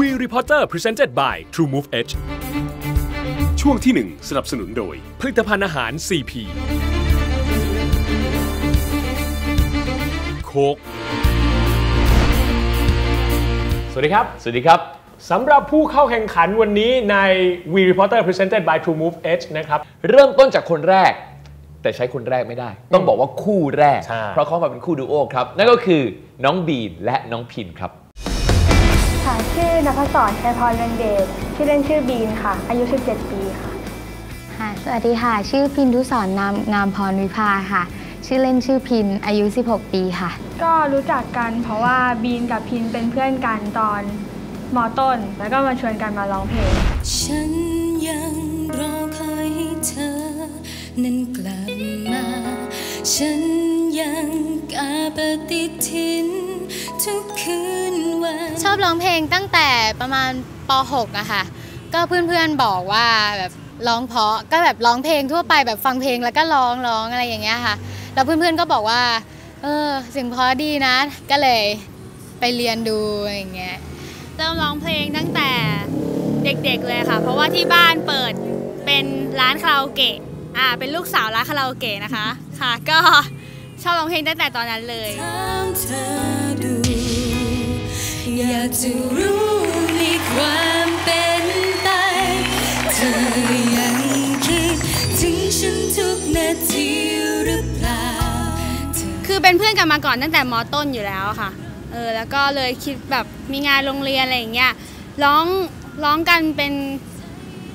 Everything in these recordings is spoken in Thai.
We Reporter Presented by True Move Edge ช่วงที่ 1 สนับสนุนโดย ผลิตภัณฑ์อาหาร CP โคกสวัสดีครับ สวัสดีครับ สำหรับผู้เข้าแข่งขันวันนี้ใน We Reporter Presented by True Move Edge นะครับ เริ่มต้นจากคนแรก แต่ใช้คนแรกไม่ได้ ต้องบอกว่าคู่แรก ใช่ เพราะเขามาเป็นคู่ดูโอครับ นั่นก็คือน้องบีนและน้องพินครับ ค่ะ ชื่อนภศรชัยพรเรืองเดชชื่อเล่นชื่อบีนค่ะ อายุ 17 ปีค่ะค่ะ สวัสดีค่ะ ชื่อพินทุสรนามงามพรวิภาค่ะ ชื่อเล่นชื่อพิน อายุ 16 ปีค่ะ ก็รู้จักกันเพราะว่าบีนกับพินเป็นเพื่อนกันตอนมอต้น แล้วก็มาชวนกันมาร้องเพลง ฉันยังรอคอยให้เธอ นั้นกลับมา ฉันยังกาปฏิทินทุกคืนวัน ชอบร้องเพลงตั้งแต่ประมาณป .6 อะค่ะ ก็เพื่อนๆบอกว่าแบบร้องเพราะก็แบบร้องเพลงทั่วไปแบบฟังเพลงแล้วก็ร้องร้องอะไรอย่างเงี้ยค่ะ แล้วเพื่อนๆก็บอกว่า เออเสียงเพราะดีนะ ก็เลยไปเรียนดูอย่างเงี้ยเริ่มร้องเพลงตั้งแต่เด็กๆเลยค่ะ เพราะว่าที่บ้านเปิดเป็นร้านคาราโอเกะอ่าเป็นลูกสาวร้านคาราโอเกะนะคะค่ะ ก็ชอบร้องเพลงตั้งแต่ตอนนั้นเลย อยากจะรู้ในความเป็นไป เธอยังคิดถึงฉันทุกนาทีหรือเปล่า คือเป็นเพื่อนกันมาก่อนตั้งแต่มอต้นอยู่แล้วค่ะ เออแล้วก็เลยคิดแบบมีงานโรงเรียนอะไรอย่างเงี้ยร้องร้องกันเป็น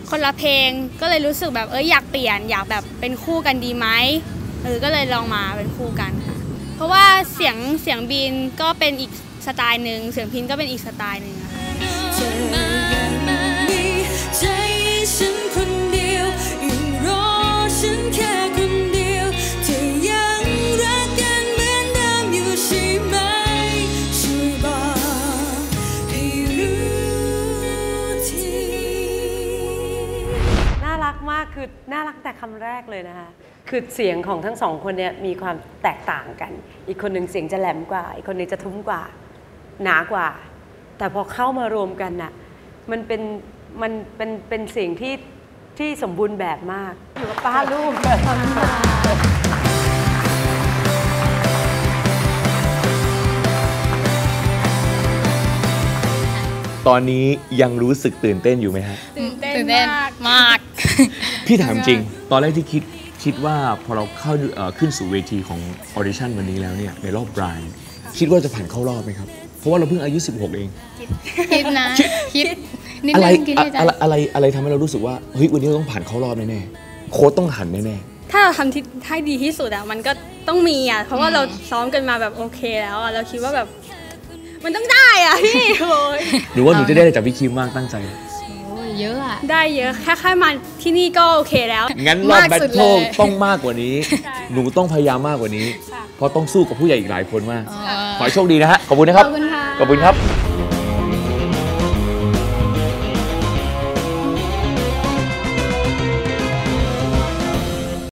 คนละเพลงก็เลยรู้สึกแบบเอออยากเปลี่ยนอยากแบบเป็นคู่กันดีไหมเออก็เลยลองมาเป็นคู่กันค่ะ เพราะว่าเสียงเสียงบีนก็เป็นอีก สไตล์หนึ่งเสียงพินก็เป็นอีกสไตล์หนึ่งอะค่ะเธอยังมีใจให้ฉันคนเดียวยังรอฉันแค่คนเดียวเธอยังรักกันเหมือนเดิมอยู่ใช่ไหมช่วยบอกให้รู้ทีน่ารักมากคือน่ารักแต่คำแรกเลยนะคะคือเสียงของทั้งสองคนเนี่ยมีความแตกต่างกัน อีกคนหนึ่งเสียงจะแหลมกว่า อีกคนหนึ่งจะทุ้มกว่า หนากว่า แต่พอเข้ามารวมกันน่ะมันเป็นมันเป็นเป็นเสียงที่ที่สมบูรณ์แบบมากอยู่กับป้าลูกตอนนี้ยังรู้สึกตื่นเต้นอยู่ไหมฮะตื่นเต้นตื่นเต้นมากมาก พี่ถามจริง ตอนแรกที่คิดคิดว่าพอเราเข้าเอ่อขึ้นสู่เวทีของออดิชั่นวันนี้แล้วเนี่ยในรอบบราย คิดว่าจะผ่านเข้ารอบไหมครับเพ ราะว่าเราเพิ่งอายุ 16 เอง คิดนะคิดนิดอะไรนึงคิดอะในใจอะไรอะไรอะไรทำให้เรารู้สึกว่าเฮ้ยวันนี้เราต้องผ่านเข้ารอบแน่ๆโค้ดต้องหันแน่ถ้าเราทำที่ให้ดีที่สุดอะมันก็ต้องมีอะเพราะว่าเราซ้อมกันมาแบบโอเคแล้วอะเราคิดว่าแบบ มันต้องได้อะพี่โอ้ยๆหรือว่าหนูจะได้อะไรจากพี่คิมมากตั้งใจ โอ้ยเยอะอะได้เยอะแค่แค่มาที่นี่ก็โอเคแล้ว งั้นรอบมากแบทสุดเทิลเลย ต้องมากกว่านี้หนูต้องพยายามมากกว่านี้ เพราะต้องสู้กับผู้ใหญ่อีกหลายคนมากอ๋อขอให้โชคดีนะฮะ ขอบคุณนะครับขอบคุณค่ะ ขอบคุณครับ